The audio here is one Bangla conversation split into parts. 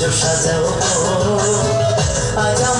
কুঞ্জ সাজাও গো। আজ আমার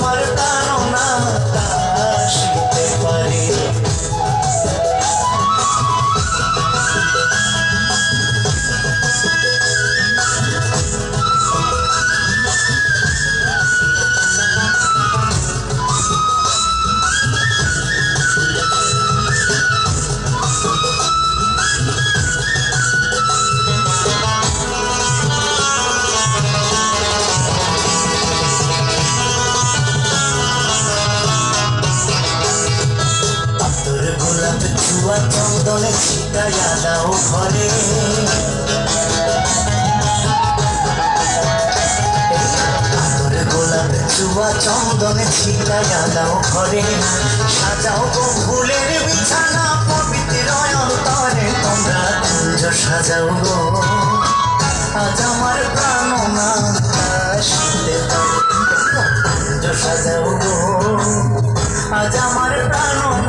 চন্দনে ছিটাইয়া দাও ঘরে। চুয়া চন্দনে ছিটাইয়া দাও ঘরে। সাজাও গো ফুলের বিছানা পবিত্র অন্তরে। তোমরা কুঞ্জ সাজাও গো। আজ আমার প্রাণনা আসিতে কুঞ্জ সাজাও গো। আজ আমার প্রাণনা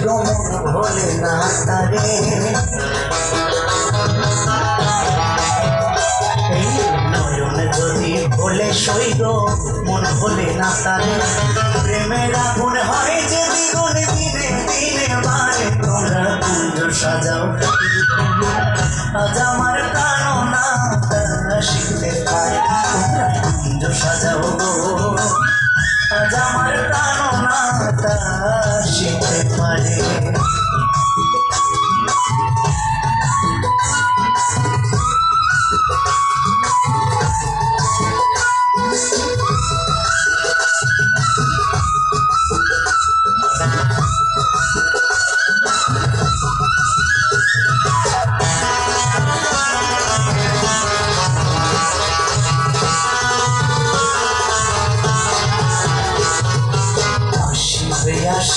ভোলে যদি বলে সৈব মন ভোলে না তারে। প্রেমের আগুন হয় যে দ্বিগুণ সাজাও। আজ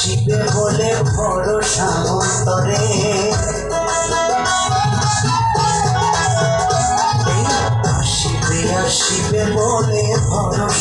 আসিবে বলে বড় সামন্তরে শিবে বলে অন্তরে